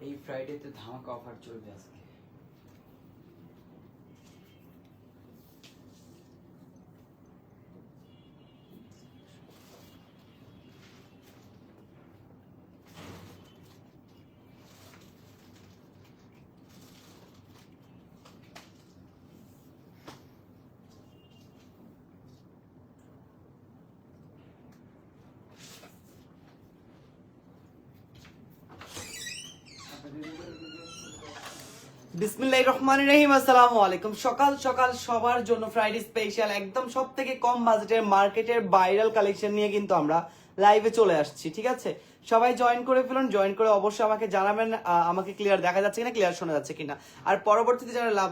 এই ফ্রাইডেতে ধামাকা অফার চলবে আজকে। বিসমিল্লাহ আসসালামু আলাইকুম। সকাল সকাল সবার জন্য ফ্রাইডে একদম সব থেকে কম বাজেটের কালেকশন নিয়ে কিন্তু আমরা লাইভে চলে আসছি, ঠিক আছে? সবাই জয়েন করে ফেলুন জয়েন করে অবশ্যই আমাকে জানাবেন আমাকে ক্লিয়ার দেখা যাচ্ছে কিনা ক্লিয়ার শোনা যাচ্ছে কিনা। আর পরবর্তীতে যারা লাভ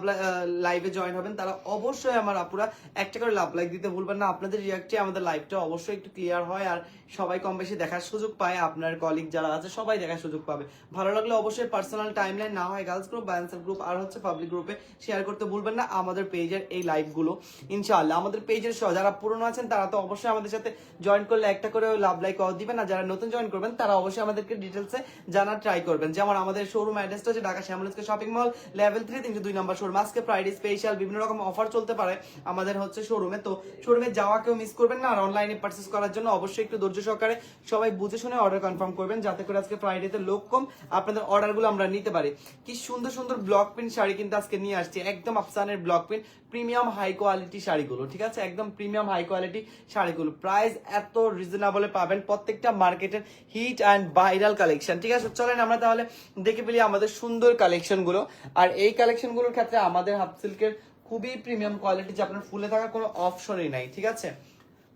লাইভে জয়েন হবেন, তারা অবশ্যই আমার আপুরা একটা করে লাভ লাইক দিতে ভুলবেন না। আপনাদের রিয়াক্টে আমাদের লাইভটা অবশ্যই একটু ক্লিয়ার হয় আর সবাই কম বেশি দেখার সুযোগ পায়। আপনার কলিগ যারা আছে, সবাই দেখার সুযোগ পাবে। ভালো লাগলে অবশ্যই পার্সোনাল টাইমলাইন না হয় গার্লস গ্রুপ বা গ্রুপ আর হচ্ছে পাবলিক গ্রুপে শেয়ার করতে ভুলবেন না আমাদের পেজের এই লাইভগুলো ইনশাআল্লাহ, আমাদের পেজের যারা পুরনো আছেন, তারা তো অবশ্যই আমাদের সাথে জয়েন করলে একটা করে লাভ লাইক দিবেন। আর যারা নতুন জয়েন করবেন তারা অবশ্যই আমাদেরকে ডিটেলসে জানার ট্রাই করবেন। যেমন আমাদের শোরুম অ্যাড্রেসটা হচ্ছে ঢাকা শ্যামলিস্কে শপিং মল লেভেল থ্রি তিনশো দুই নম্বর শোরুম আজকে ফ্রাইডে স্পেশাল বিভিন্ন রকম অফার চলতে পারে আমাদের হচ্ছে শোরুমে তো শোরুমে যাওয়া কেউ মিস করবেন না, আর অনলাইনে পার্চেস করার জন্য অবশ্যই একটু ধৈর্য সহকারে সবাই বুঝে শুনে অর্ডার কনফার্ম করবেন, যাতে করে আজকে ফ্রাইডেতে লোক কম, আপনাদের অর্ডারগুলো আমরা নিতে পারি। কি সুন্দর সুন্দর ব্লক প্রিন্ট শাড়ি কিন্তু আজকে নিয়ে আসছি, একদম আফসানের block print premium high quality শাড়িগুলো, ঠিক আছে? একদম প্রিমিয়াম হাই কোয়ালিটি শাড়িগুলো। প্রাইস এত রিজনেবলে পাবেন, প্রত্যেকটা মার্কেটের হিট অ্যান্ড ভাইরাল কালেকশন ঠিক আছে? চলেন আমরা তাহলে দেখে ফেলি আমাদের সুন্দর কালেকশনগুলো আর এই কালেকশনগুলোর ক্ষেত্রে আমাদের হাফ সিল্কের খুবই প্রিমিয়াম কোয়ালিটি যে আপনার ফুলে থাকার কোনো অপশনই নাই, ঠিক আছে?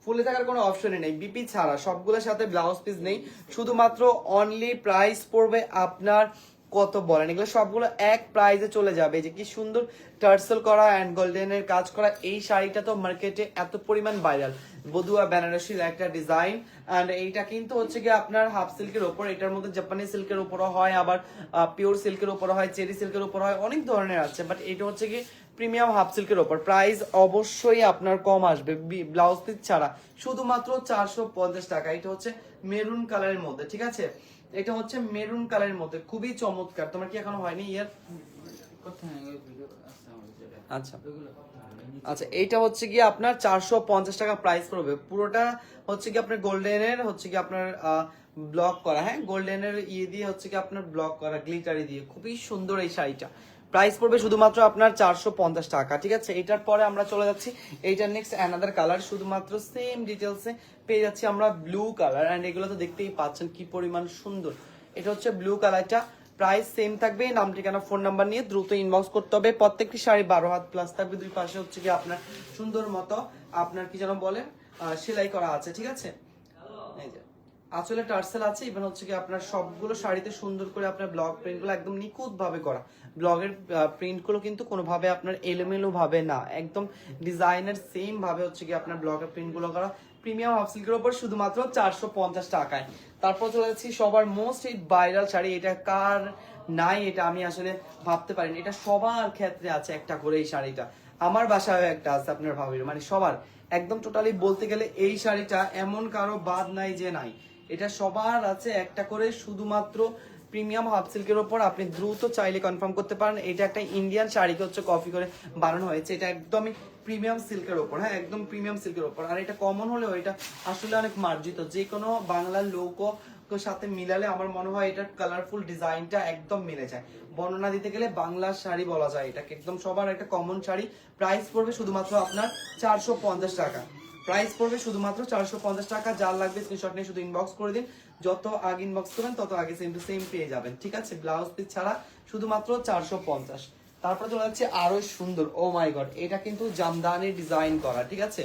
ফুলে থাকার কোনো অপশনই নেই বিপি ছাড়া, সবগুলোর সাথে ব্লাউজ পিস নেই। শুধুমাত্র অনলি প্রাইস পড়বে আপনার কত বলেন? এগুলো সবগুলো এক প্রাইজে চলে যাবে। যে কি সুন্দর টার্সেল করা অ্যান্ড গোল্ডেনের কাজ করা, এই শাড়িটা তো মার্কেটে এত পরিমাণ ভাইরাল বধুয়া বেনারসির একটা ডিজাইন অ্যান্ড এইটা কিন্তু হচ্ছে কি আপনার হাফ সিল্কের ওপর এটার মধ্যে জাপানি সিল্কের উপরও হয় আবার পিওর সিল্কের উপর হয় চেরি সিল্কের উপর হয় অনেক ধরনের আছে বাট এটা হচ্ছে কি প্রিমিয়াম হাফ সিল্কের ওপর। প্রাইস অবশ্যই আপনার কম আসবে ব্লাউজ পিস ছাড়া। শুধুমাত্র চারশো পঞ্চাশ টাকা এটা হচ্ছে মেরুন কালারের মধ্যে ঠিক আছে? এটা হচ্ছে মেরুন কালারের মধ্যে খুবই চমৎকার। তোমার কি এখনও হয়নি ইয়ার আচ্ছা। আচ্ছা এইটা হচ্ছে কি আপনার চারশো পঞ্চাশ টাকা প্রাইস পড়বে। পুরোটা হচ্ছে কি আপনার গোল্ডেনের হচ্ছে কি আপনার ব্লক করা হ্যাঁ? গোল্ডেনের ইয়ে দিয়ে হচ্ছে কি আপনার ব্লক করা গ্লিটারি দিয়ে। খুবই সুন্দর এই শাড়িটা। প্রাইস পড়বে শুধুমাত্র আপনার চারশো পঞ্চাশ টাকা, ঠিক আছে? এটার পরে আমরা চলে যাচ্ছি। এইটার নেক্সট অ্যানাদার কালার শুধুমাত্র সেম ডিটেলসে পেয়ে যাচ্ছি আমরা ব্লু কালার অ্যান্ড এগুলো তো দেখতেই পাচ্ছেন কি পরিমাণ সুন্দর। এটা হচ্ছে ব্লু কালারটা প্রাইস সেম থাকবে নাম ঠিকানা ফোন নাম্বার নিয়ে দ্রুত ইনবক্স করতে হবে। প্রত্যেকটি শাড়ি বারো হাত প্লাস থাকবে, দুই পাশে হচ্ছে কি আপনার সুন্দর মতো আপনার কি যেন বলেন সেলাই করা আছে, ঠিক আছে? আঁচলে টার্সেল আছে ইভেন হচ্ছে কি আপনার সবগুলো শাড়িতে সুন্দর করে আপনার ব্লগ প্রিন্টগুলো একদম নিখুঁত ভাবে করা ব্লগের প্রিন্টগুলো কিন্তু কোনোভাবে আপনার এলোমেলো ভাবে না, একদম ডিজাইনের সেম ভাবে হচ্ছে কি আপনার ব্লগের প্রিন্টগুলো করা। প্রিমিয়াম হাফ সিল্কের উপর শুধুমাত্র চারশো পঞ্চাশ টাকায়। তারপর চলে যাচ্ছি সবার মোস্ট এই ভাইরাল শাড়ি। এটা কার? নাই, এটা আমি আসলে ভাবতে পারিনি। এটা সবার ক্ষেত্রে আছে একটা করে এই শাড়িটা। আমার বাসায় একটা আছে আপনার ভাবির মানে সবার। একদম টোটালি বলতে গেলে এই শাড়িটা এমন কারও বাদ নাই যে নাই। এটা সবার আছে একটা করে শুধুমাত্র প্রিমিয়াম হাফ সিল্কের ওপর আপনি দ্রুত চাইলে কনফার্ম করতে পারেন। এটা একটা ইন্ডিয়ান শাড়িকে হচ্ছে কপি করে বানানো হয়েছে। এটা একদমই প্রিমিয়াম সিল্কের ওপর হ্যাঁ একদম প্রিমিয়াম সিল্কের ওপর আর এটা কমন হলেও এটা আসলে অনেক মার্জিত। যে কোনো বাংলার লোক সাথে মিলালে আমার মনে হয় এটার কালারফুল ডিজাইনটা একদম মিলে যায়। বর্ণনা দিতে গেলে বাংলার শাড়ি বলা যায় এটাকে। একদম সবার একটা কমন শাড়ি। প্রাইস পড়বে শুধুমাত্র আপনার চারশো পঞ্চাশ টাকা। প্রাইস পড়বে শুধুমাত্র চারশো পঞ্চাশ টাকা। যার লাগবে স্ক্রিনশট নিয়ে শুধু ইনবক্স করে দিন। যত আগে ইনবক্স করবেন, তত আগে সেম টু সেম পেয়ে যাবেন। ঠিক আছে? ব্লাউজ পিস ছাড়া শুধুমাত্র চারশো পঞ্চাশ। তারপরে চলে যাচ্ছে আরও সুন্দর। ও মাই গড এটা কিন্তু জামদানি ডিজাইন করা, ঠিক আছে?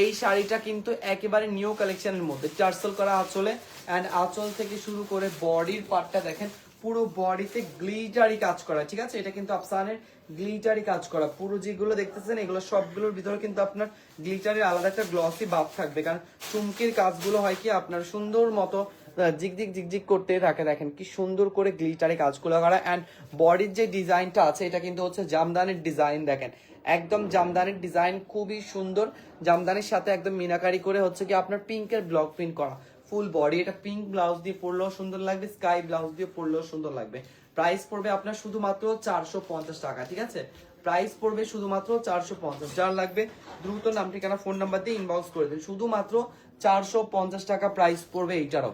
এই শাড়িটা কিন্তু একেবারে নিউ কালেকশনের মধ্যে। টার্সেল করা আঁচলে অ্যান্ড আঁচল থেকে শুরু করে বডির পার্টটা দেখেন, পুরো বডিতে গ্লিটারি কাজ করা, ঠিক আছে? এটা কিন্তু আফসানের গ্লিটারি কাজ করা। পুরো যেগুলো দেখতেছেন, এগুলো সবগুলোর ভিতরে কিন্তু আপনার গ্লিটারের আলাদা একটা গ্লসি ভাব থাকবে। কারণ চুমকির কাজগুলো হয় কি, আপনার সুন্দর মতো জিগজিগ জিগজিগ করতে থাকে, দেখেন কি সুন্দর করে গ্লিটারে কাজগুলো করা। অ্যান্ড বডির যে ডিজাইনটা আছে, এটা কিন্তু হচ্ছে জামদানির ডিজাইন, দেখেন। একদম জামদানির ডিজাইন খুবই সুন্দর। জামদানির সাথে একদম মিনাকারি করে হচ্ছে কি আপনার পিঙ্কের ব্লক প্রিন্ট করা। ফুল বডি এটা পিঙ্ক ব্লাউজ দিয়ে পরলেও সুন্দর লাগবে স্কাই ব্লাউজ দিয়ে পরলেও সুন্দর লাগবে। প্রাইস পড়বে আপনার শুধুমাত্র চারশো পঞ্চাশ টাকা, ঠিক আছে? প্রাইস পড়বে শুধুমাত্র চারশো পঞ্চাশ। যার লাগবে, দ্রুত নাম, ঠিকানা ফোন নাম্বার দিয়ে ইনবক্স করে দিন। শুধুমাত্র চারশো পঞ্চাশ টাকা প্রাইস পড়বে এইটারও।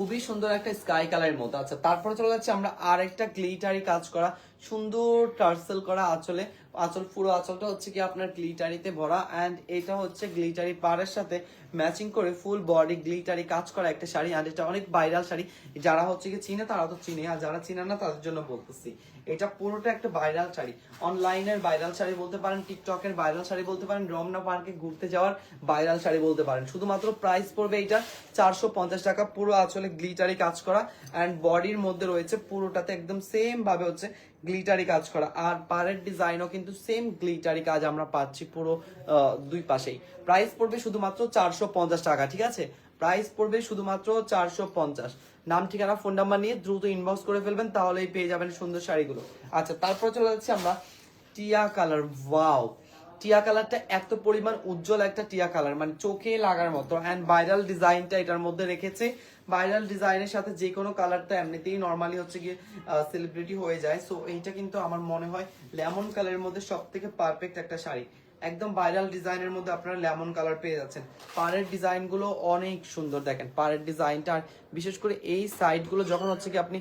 খুবই সুন্দর একটা স্কাই কালারের মতো। আচ্ছা তারপরে চলে যাচ্ছে আমরা আর একটা গ্লিটারি কাজ করা, সুন্দর টার্সেল করা আঁচলে। আঁচল, পুরো আঁচলটা হচ্ছে কি আপনার গ্লিটারিতে ভরা অ্যান্ড এটা হচ্ছে গ্লিটারি পাড়ের সাথে ম্যাচিং করে ফুল বডি গ্লিটারি কাজ করা একটা শাড়ি অ্যান্ড এটা অনেক ভাইরাল শাড়ি। যারা হচ্ছে কি চিনে, তারা তো চিনে, আর যারা চিনে না, তাদের জন্য বলতেছি। এটা পুরোটা একটা ভাইরাল শাড়ি। অনলাইনের ভাইরাল শাড়ি বলতে পারেন টিকটকের ভাইরাল শাড়ি বলতে পারেন, রমনা পার্কে ঘুরতে যাওয়ার ভাইরাল শাড়ি বলতে পারেন। শুধুমাত্র প্রাইস পড়বে এটা চারশো পঞ্চাশ টাকা, পুরো আসলে গ্লিটারি কাজ করা অ্যান্ড বডির মধ্যে রয়েছে পুরোটাতে একদম সেম ভাবে হচ্ছে গ্লিটারি কাজ করা। আর পারের ডিজাইনও কিন্তু সেম গ্লিটারি কাজ আমরা পাচ্ছি পুরো দুই পাশেই। প্রাইস পড়বে শুধুমাত্র চারশো পঞ্চাশ টাকা, ঠিক আছে? প্রাইস পড়বে শুধুমাত্র চারশো পঞ্চাশ। নাম, ঠিকানা ফোন নাম্বার নিয়ে দ্রুত ইনবক্স করে ফেলবেন, তাহলেই পেয়ে যাবেন সুন্দর শাড়িগুলো। আচ্ছা তারপর চলে যাচ্ছি আমরা টিয়া কালার ওয়াও টিয়া কালারটা এত পরিমাণ উজ্জ্বল একটা টিয়া কালার মানে চোখে লাগার মতো। অ্যান্ড ভাইরাল ডিজাইনটা এটার মধ্যে রেখেছে। ভাইরাল ডিজাইনের সাথে যে কোনো কালারটা এমনিতেই নর্মালি হচ্ছে গিয়ে সেলিব্রিটি হয়ে যায়। সো এইটা কিন্তু আমার মনে হয় লেমন কালারের মধ্যে সব থেকে পারফেক্ট একটা শাড়ি। একদম ভাইরাল ডিজাইনের মধ্যে আপনারা লেমন কালার পেয়ে যাচ্ছেন। পাড়ের ডিজাইনগুলো অনেক সুন্দর দেখেন। পাড়ের ডিজাইনটা আর বিশেষ করে এই সাইডগুলো যখন হচ্ছে কি আপনি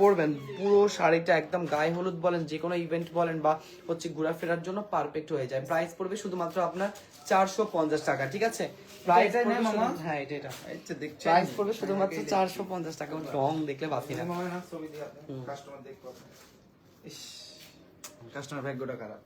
পরবেন পুরো শাড়িটা একদম গায়ে হলুদ বলেন যে কোনো ইভেন্ট বলেন বা হচ্ছে ঘোরাফেরার জন্য পারফেক্ট হয়ে যায়। প্রাইস পড়বে শুধুমাত্র আপনার চারশো পঞ্চাশ টাকা ঠিক আছে? প্রাইস? হ্যাঁ এটা এটা। দেখছি প্রাইস পড়বে শুধুমাত্র চারশো পঞ্চাশ টাকা রং দেখলে না। আপনি কাস্টমার দেখব কাস্টমার ভাগ্যটা খারাপ।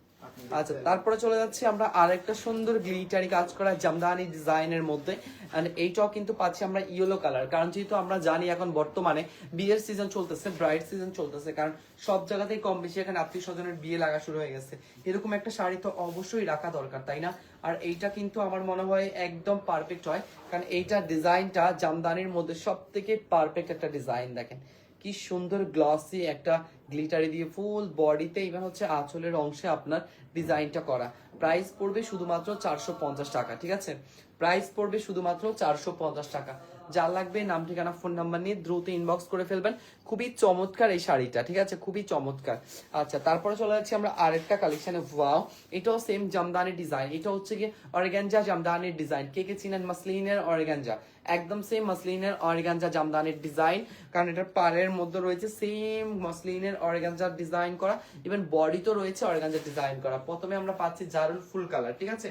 আচ্ছা তারপরে চলে যাচ্ছি আমরা আরেকটা সুন্দর গ্লিটারি কাজ করা জামদানি ডিজাইনের মধ্যে। And এইটাও কিন্তু পাচ্ছি আমরা ইয়েলো কালার কারণ যেহেতু আমরা জানি এখন বর্তমানে বিয়ের সিজন চলতেছে ব্রাইড সিজন চলতেছে, কারণ সব জায়গাতেই কম বেশি এখানে আত্মীয় স্বজনের বিয়ে লাগা শুরু হয়ে গেছে। এরকম একটা শাড়ি তো অবশ্যই রাখা দরকার, তাই না? আর এইটা কিন্তু আমার মনে হয় একদম পারফেক্ট হয়, কারণ এইটা ডিজাইনটা জামদানির মধ্যে সব থেকে পারফেক্ট একটা ডিজাইন দেখেন। কি সুন্দর গ্লসি একটা গ্লিটারি দিয়ে ফুল বডিতে ইভেন হচ্ছে আঁচলের অংশে আপনার ডিজাইনটা করা। প্রাইস পড়বে শুধুমাত্র চারশো পঞ্চাশ টাকা, ঠিক আছে? প্রাইস পড়বে শুধুমাত্র চারশো পঞ্চাশ টাকা। যা লাগবে, নাম, ঠিকানা ফোন নাম্বার নিয়ে দ্রুত ইনবক্স করে ফেলবেন। খুবই চমৎকার এই শাড়িটা, ঠিক আছে? খুবই চমৎকার। আচ্ছা তারপরে চলে যাচ্ছি আমরা আরেকটা কালেকশনে ওয়াও এটাও সেম জামদানি ডিজাইন এটা হচ্ছে কি অর্গানজা জামদানির ডিজাইন কে কে চিনেন মাসলিনের অর্গানজা? একদম সেম মাসলিনের অর্গানজা জামদানির ডিজাইন কারণ এটার পাড়ের মধ্যে রয়েছে সেম মাসলিনের অর্গানজার ডিজাইন করা ইভেন বডি তো রয়েছে অর্গানজার ডিজাইন করা। প্রথমে আমরা পাচ্ছি জারুল ফুল কালার ঠিক আছে?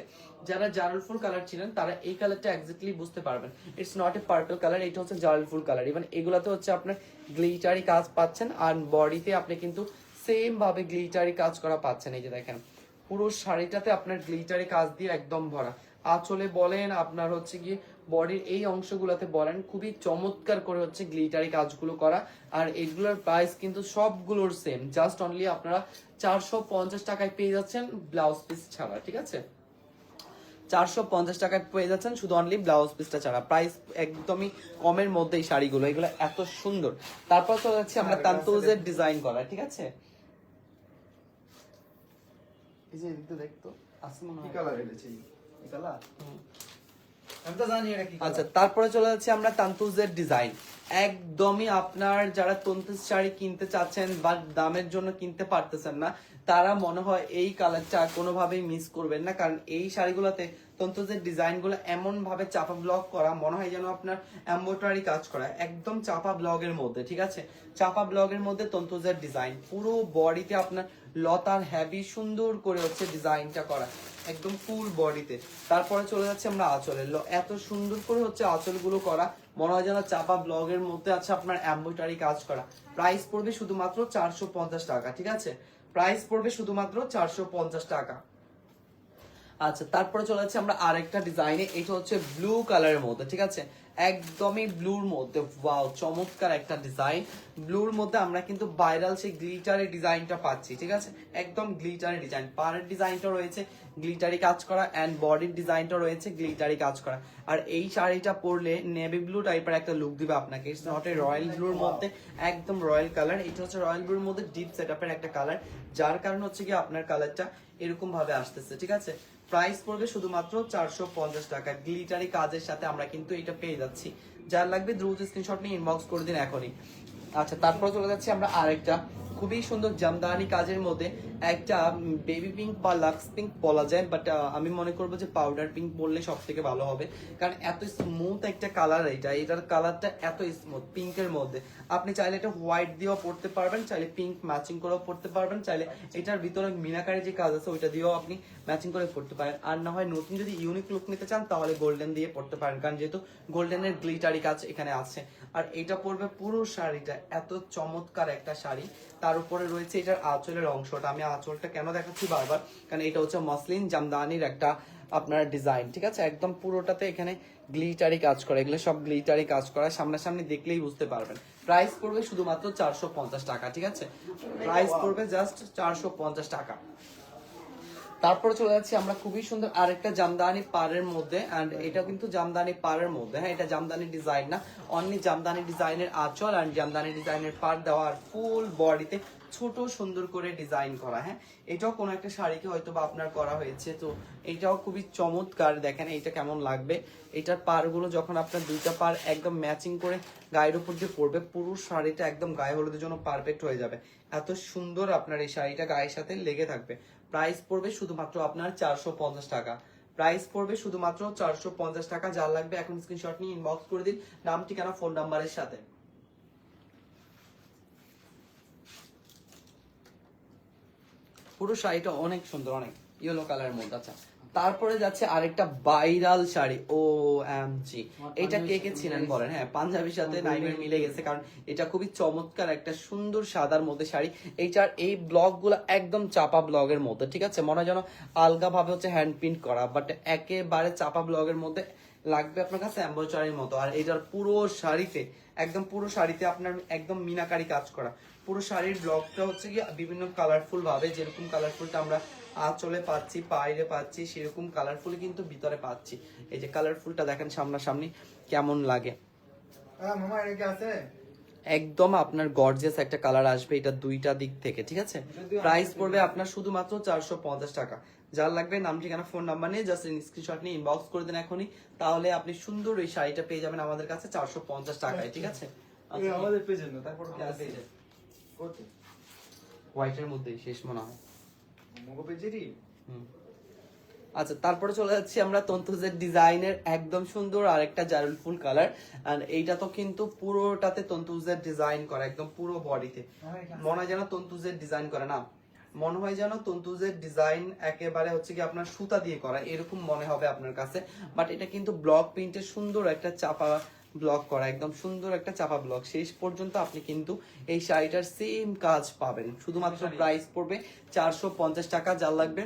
যারা জারুল ফুল কালার ছিলেন, তারা এই কালারটা এক্স্যাক্টলি বুঝতে পারবেন। It's not a purple colour এটা হচ্ছে জারুল ফুল কালার ইভেন এগুলাতে হচ্ছে আপনার গ্লিটারি কাজ পাচ্ছেন, আর বডিতে আপনি কিন্তু সেম ভাবে গ্লিটারি কাজ করা পাচ্ছেন, এই যে দেখেন। পুরো শাড়িটাতে আপনার গ্লিটারি কাজ দিয়ে একদম ভরা। আঁচলে বলেন, আপনার হচ্ছে কি বডির এই অংশগুলোতে বলেন খুবই চমৎকার করে হচ্ছে গ্লিটারি কাজগুলো করা। আর এগুলোর প্রাইস কিন্তু সবগুলোর সেম জাস্ট অনলি আপনারা চারশো পঞ্চাশ টাকায় পেয়ে যাচ্ছেন ব্লাউজ পিস ছাড়া ঠিক আছে? চারশো পঞ্চাশ টাকায় পেয়ে যাচ্ছেন শুধু অনলি ব্লাউজ পিসটা ছাড়া। প্রাইস একদমই কমের মধ্যে এই শাড়িগুলো এগুলো এত সুন্দর। তারপর চলে যাচ্ছি আমরা তান্তুজের ডিজাইন করা ঠিক আছে? এই যে দেখতো আছে মনে কি কালার এনেছি? এই কালার আচ্ছা তারপরে চলে যাচ্ছে আমরা তান্তুজের ডিজাইন একদমই আপনার যারা তন্তুজ শাড়ি কিনতে চাচ্ছেন বা দামের জন্য কিনতে পারতেছেন না তারা মনে হয় এই কালারটা কোনোভাবেই মিস করবেন না কারণ এই শাড়িগুলোতে তন্তুজের ডিজাইনগুলো এমন ভাবে চাপা ব্লক করা, মনে হয় যেন আপনার এম্বোটারি কাজ করা, একদম চাপা ব্লগের মধ্যে, ঠিক আছে? চাপা ব্লগের মধ্যে তন্তুজের ডিজাইন, পুরো বডিতে আপনার লতার হ্যাভি সুন্দর করে হচ্ছে ডিজাইনটা করা, একদম ফুল বডিতে। তারপরে চলে যাচ্ছে আমরা আঁচলে। ল- এত সুন্দর করে হচ্ছে আঁচলগুলো করা, মনে হয় যেন চাপা ব্লগের মধ্যে আছে আপনার এম্বোটারি কাজ করা। প্রাইস পড়বে শুধুমাত্র চারশো পঞ্চাশ টাকা, ঠিক আছে? প্রাইস পড়বে শুধুমাত্র চারশো পঞ্চাশ টাকা। আচ্ছা তারপরে চলে যাচ্ছে আমরা আরেকটা ডিজাইনে এটা হচ্ছে ব্লু কালারের মধ্যে, ঠিক আছে? একদমই ব্লুর মধ্যে। ওয়াও চমৎকার একটা ডিজাইন ব্লুর মধ্যে আমরা কিন্তু ভাইরাল সেই গ্লিটারের ডিজাইনটা পাচ্ছি, ঠিক আছে? একদম গ্লিটারের ডিজাইন পাড়ের ডিজাইনটা রয়েছে গ্লিটারি কাজ করা অ্যান্ড বডির ডিজাইনটা রয়েছে গ্লিটারি কাজ করা। আর এই শাড়িটা পরলে নেভি ব্লু টাইপের একটা লুক দিবে আপনাকে। ইটস নট এ রয়্যাল ব্লুর মধ্যে, একদম রয়্যাল কালার এটা হচ্ছে রয়্যাল ব্লুর মধ্যে ডিপ সেটআপের একটা কালার যার কারণে হচ্ছে কি আপনার কালারটা এরকম ভাবে আসতেছে, ঠিক আছে? প্রাইস পড়বে শুধুমাত্র চারশো পঞ্চাশ টাকা। গ্লিটারি কাজের সাথে আমরা কিন্তু এটা পেয়ে যাচ্ছি। যার লাগবে দ্রুত স্ক্রিনশট নিয়ে ইনবক্স করে দিন এখনই। আচ্ছা তারপর চলে যাচ্ছি আমরা আরেকটা। খুবই সুন্দর জামদানি কাজের মধ্যে। একটা বেবি পিঙ্ক বা লাক্স পিঙ্ক বলা যায় বাট আমি মনে করব যে পাউডার পিঙ্ক বললে সব থেকে ভালো হবে। কারণ এত স্মুথ একটা কালার এটা, এটার কালারটা এত স্মুথ পিঙ্কের মধ্যে। আপনি চাইলে এটা হোয়াইট দিয়েও পড়তে পারবেন, চাইলে পিঙ্ক ম্যাচিং করেও পড়তে পারবেন, চাইলে এটার ভিতরে মিনাকারি যে কাজ আছে, ওইটা দিয়েও আপনি ম্যাচিং করে পড়তে পারেন। আর না হয় নতুন যদি ইউনিক লুক নিতে চান, তাহলে গোল্ডেন দিয়ে পড়তে পারেন, কারণ যেহেতু গোল্ডেনের গ্লিটারি কাজ এখানে আছে। আর এটা পড়বে পুরো শাড়িটা, এত চমৎকার একটা শাড়ি। তার উপরে রয়েছে এটার আঁচলের অংশটা। আমি আঁচলটা কেন দেখাচ্ছি বারবার? কারণ এটা হচ্ছে মসলিন জামদানির একটা আপনার ডিজাইন ঠিক আছে? একদম পুরোটাতে এখানে গ্লিটারি কাজ করে। এগুলো সব গ্লিটারি কাজ করা। সামনাসামনি দেখলেই বুঝতে পারবেন। প্রাইস পড়বে শুধুমাত্র চারশো পঞ্চাশ টাকা ঠিক আছে? প্রাইস পড়বে জাস্ট চারশো পঞ্চাশ টাকা। তারপরে চলে যাচ্ছি আমরা খুবই সুন্দর আরেকটা জামদানি পাড়ের মধ্যে এন্ড এটা কিন্তু জামদানি পাড়ের মধ্যে। হ্যাঁ এটা জামদানি ডিজাইন না অনলি জামদানি ডিজাইনের আঁচল আর জামদানি ডিজাইনের পাড় দেওয়া আর ফুল বডিতে ছোট সুন্দর করে ডিজাইন করা। হ্যাঁ এটাও কোনো একটা শাড়িকে হয়তো বা আপনার করা হয়েছে, তো এটাও খুবই চমৎকার। দেখেন এটা কেমন লাগবে। এটার পাড়গুলো যখন আপনার দুইটা পাড় একদম ম্যাচিং করে গায়ের উপর দিয়ে পড়বে, পুরো শাড়িটা একদম গায়ে হলুদের জন্য পারফেক্ট হয়ে যাবে। এত সুন্দর আপনার এই শাড়িটা গায়ের সাথে লেগে থাকবে। প্রাইস পড়বে শুধুমাত্র আপনার চারশো পঞ্চাশ টাকা। প্রাইস পড়বে শুধুমাত্র চারশো পঞ্চাশ টাকা যার লাগবে এখন স্ক্রিনশট নিয়ে ইনবক্স করে দিন, নাম, ঠিকানা ফোন নাম্বারের সাথে। পুরো শাড়িটা অনেক সুন্দর, অনেক ইয়েলো কালারের মধ্যে আচ্ছা। তারপরে যাচ্ছে আরেকটা viral sari O M G এটা কে কে ছিলেন বলেন? হ্যাঁ পাঞ্জাবির সাথে নাইমের মিলে গেছে কারণ এটা খুবই চমৎকার একটা সুন্দর সাদার মধ্যে শাড়ি। এইটার এই ব্লগগুলো একদম চাপা ব্লগের মধ্যে ঠিক আছে? মনে হয় যেন আলগা ভাবে হচ্ছে হ্যান্ড প্রিন্ট করা বাট একেবারে চাপা ব্লগের মধ্যে লাগবে আপনার কাছে অ্যাম্বোচারির মতো। আর এটার পুরো শাড়িতে একদম পুরো শাড়িতে আপনার একদম মিনাকারি কাজ করা। পুরো শাড়ির ব্লকটা হচ্ছে কি বিভিন্ন কালারফুল ভাবে যেরকম কালারফুলটা আমরা আঁচলে পাচ্ছি পাইরে পাচ্ছি সেরকম কালারফুল কিন্তু ভিতরে পাচ্ছি। এই যে কালারফুলটা দেখেন সামনাসামনি কেমন লাগে। আহ, মামা এটা কি আছে? একদম আপনার গর্জিয়াস একটা কালার আসবে এটা দুইটা দিক থেকে ঠিক আছে? প্রাইস পড়বে আপনার শুধুমাত্র চারশো পঞ্চাশ টাকা। যার লাগবে নাম ঠিকানা ফোন নাম্বার নিয়ে জাস্ট স্ক্রিনশট নিয়ে ইনবক্স করে দেন এখনই। তাহলে আপনি সুন্দর এই শাড়িটা পেয়ে যাবেন আমাদের কাছে চারশো পঞ্চাশ টাকায় ঠিক আছে? আমাদের পেজের না তারপর হোয়াইটের শেষ মনে হয়। মগো পেজেরই? হুম। আচ্ছা তারপরে চলে যাচ্ছি আমরা তন্তুজের ডিজাইনের একদম সুন্দর আর একটা জারুল ফুল কালার আর এইটা তো কিন্তু পুরোটাতে তন্তুজের ডিজাইন করা একদম পুরো বডিতে মনে হয় যেন তন্তুজের ডিজাইন করে না? মনে হয় যেন তন্তুজের ডিজাইন একেবারে হচ্ছে কি আপনার সুতা দিয়ে করা এরকম মনে হবে আপনার কাছে। বাট এটা কিন্তু ব্লক প্রিন্টের সুন্দর একটা চাপা ব্লক করা একদম সুন্দর একটা চাপা ব্লক শেষ পর্যন্ত আপনি কিন্তু এই শাড়িটার সেম কাজ পাবেন। শুধুমাত্র প্রাইস পড়বে চারশো পঞ্চাশ টাকা যা লাগবে।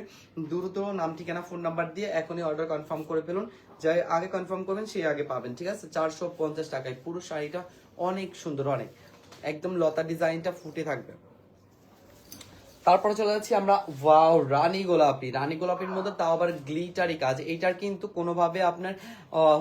দ্রুত নাম ঠিকানা ফোন নাম্বার দিয়ে এখনই অর্ডার কনফার্ম করে ফেলুন। যাই আগে কনফার্ম করবেন সেই আগে পাবেন ঠিক আছে? চারশো পঞ্চাশ টাকায়। পুরো শাড়িটা অনেক সুন্দর অনেক। একদম লতা ডিজাইনটা ফুটে থাকবে। তারপরে চলে যাচ্ছি আমরা, ওয়াও, রানী গোলাপি। রানী গোলাপির মধ্যে তাও আবার গ্লিটারি কাজ। এইটার কিন্তু কোনোভাবে আপনার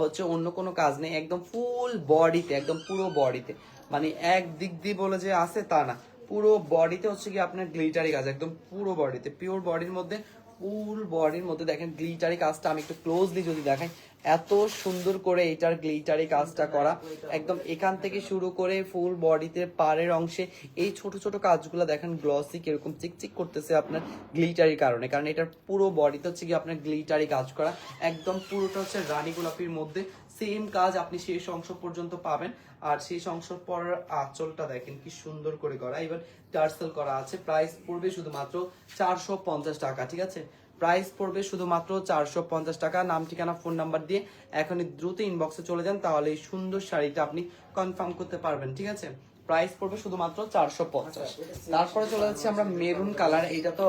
হচ্ছে অন্য কোনো কাজ নেই। একদম ফুল বডিতে একদম পুরো বডিতে মানে এক দিক দিয়ে বলে যে আছে, তা না। পুরো বডিতে হচ্ছে কি আপনার গ্লিটারি কাজ, একদম পুরো বডিতে পিওর বডির মধ্যে ফুল বডির মধ্যে দেখেন গ্লিটারি কাজটা আমি একটু ক্লোজলি যদি দেখাই এত সুন্দর করে এটার গ্লিটারি কাজটা করা। একদম এখান থেকে শুরু করে ফুল বডিতে পাড়ের অংশে। এই ছোট ছোট কাজগুলো দেখেন গ্লসি কীরকম চিকচিক করতেছে আপনার গ্লিটারির কারণে। কারণ এটার পুরো বডিতে হচ্ছে কি আপনার গ্লিটারি কাজ করা। একদম পুরোটা হচ্ছে রানী গোলাপির মধ্যে। সেম কাজ আপনি শেষ অংশ পর্যন্ত পাবেন। আর শেষ অংশ পর আঁচলটা দেখেন কি সুন্দর করে করা। এবার টার্সেল করা আছে। প্রাইস পড়বে শুধুমাত্র চারশো পঞ্চাশ টাকা ঠিক আছে? প্রাইস পড়বে শুধুমাত্র চারশো পঞ্চাশ টাকা। নাম ঠিকানা ফোন নাম্বার দিয়ে এখনই দ্রুত ইনবক্সে চলে যান তাহলে এই সুন্দর শাড়িটা আপনি কনফার্ম করতে পারবেন ঠিক আছে? প্রাইস পড়বে শুধুমাত্র চারশো পঞ্চাশ। তারপরে চলে যাচ্ছি আমরা মেরুন কালার এটা তো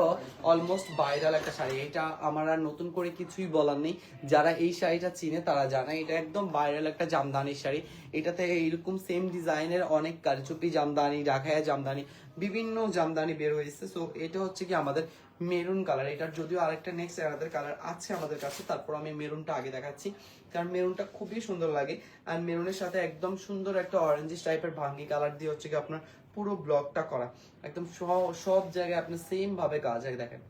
অলমোস্ট ভাইরাল একটা শাড়ি। এটা আমার আর নতুন করে কিছুই বলার নেই। যারা এই শাড়িটা চিনে তারা জানে এটা একদম ভাইরাল একটা জামদানি শাড়ি। এটাতে এইরকম সেম ডিজাইনের অনেক কারচুপি জামদানি ডাকায়া জামদানি বিভিন্ন জামদানি বের হয়েছে সো এটা হচ্ছে কি আমাদের মেরুন কালার, এটার যদিও আরেকটা নেক্সট আমাদের কালার আছে আমাদের কাছে, তারপর আমি মেরুনটা আগে দেখাচ্ছি, কারণ মেরুনটা খুবই সুন্দর লাগে, আর মেরুনের সাথে একদম সুন্দর একটা অরেঞ্জ টাইপের ভাঙ্গি কালার দিয়ে হচ্ছে কি আপনার পুরো ব্লকটা করা, একদম সব জায়গায় আপনার সেম ভাবে কাজ হয় দেখেন।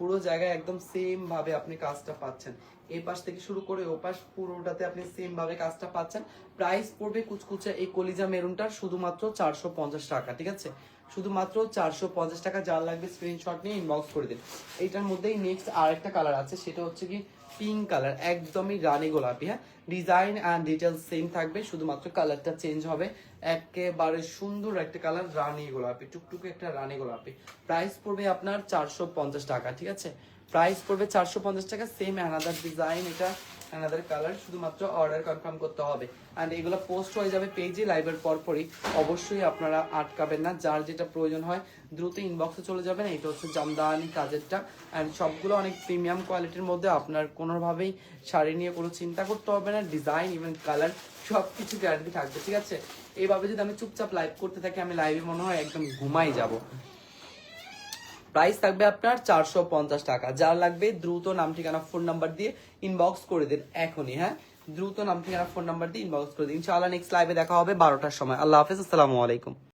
পুরো জায়গায় একদম সেম ভাবে আপনি কাজটা পাচ্ছেন। এই পাশ থেকে শুরু করে ও পাশ পুরোটাতে আপনি সেম ভাবে কাজটা পাচ্ছেন। প্রাইস পড়বে কুচকুচে এই কলিজা মেরুনটার শুধুমাত্র চারশো পঞ্চাশ টাকা, ঠিক আছে? শুধুমাত্র চারশো পঞ্চাশ টাকা, যার লাগবে স্ক্রিনশট নিয়ে ইনবক্স করে দিন। এইটার মধ্যেই নেক্সট আরেকটা কালার আছে, সেটা হচ্ছে কি পিঙ্ক কালার একদমই রানি গোলাপি হ্যাঁ? ডিজাইন অ্যান্ড ডিটেল সেম থাকবে, শুধুমাত্র কালারটা চেঞ্জ হবে। একেবারে সুন্দর একটা কালার রানি গোলাপি, টুকটুকে একটা রানি গোলাপি। প্রাইস পড়বে আপনার চারশো পঞ্চাশ টাকা, ঠিক আছে? প্রাইস পড়বে চারশো পঞ্চাশ টাকা সেম অ্যানাদার ডিজাইন এটা অ্যানাদার কালার শুধুমাত্র অর্ডার কনফার্ম করতে হবে। অ্যান্ড এগুলো পোস্ট হয়ে যাবে পেজে লাইভের পরপরই। অবশ্যই আপনারা আটকাবেন না, যার যেটা প্রয়োজন হয়, দ্রুত ইনবক্সে চলে যাবেন। এটা হচ্ছে জামদানি কাজেরটা। অ্যান্ড সবগুলো অনেক প্রিমিয়াম কোয়ালিটির মধ্যে আপনার কোনোভাবেই শাড়ি নিয়ে কোনো চিন্তা করতে হবে না। ডিজাইন ইভেন কালার সব কিছু গ্যারান্টি থাকবে, ঠিক আছে? এইভাবে যদি আমি চুপচাপ লাইভ করতে থাকি, আমি লাইভে মনে হয় একদম ঘুমাই যাব। প্রাইস থাকবে আপনার চারশো পঞ্চাশ টাকা। যার লাগবে দ্রুত নাম, ঠিকানা, ফোন নাম্বার দিয়ে ইনবক্স করে দিন এখনই হ্যাঁ? দ্রুত নাম, ঠিকানা, ফোন নাম্বার দিয়ে ইনবক্স করে দিন। ইনশাআল্লাহ নেক্সট লাইভে দেখা হবে বারোটার সময়। আল্লাহ হাফিজ, আসসালামু আলাইকুম।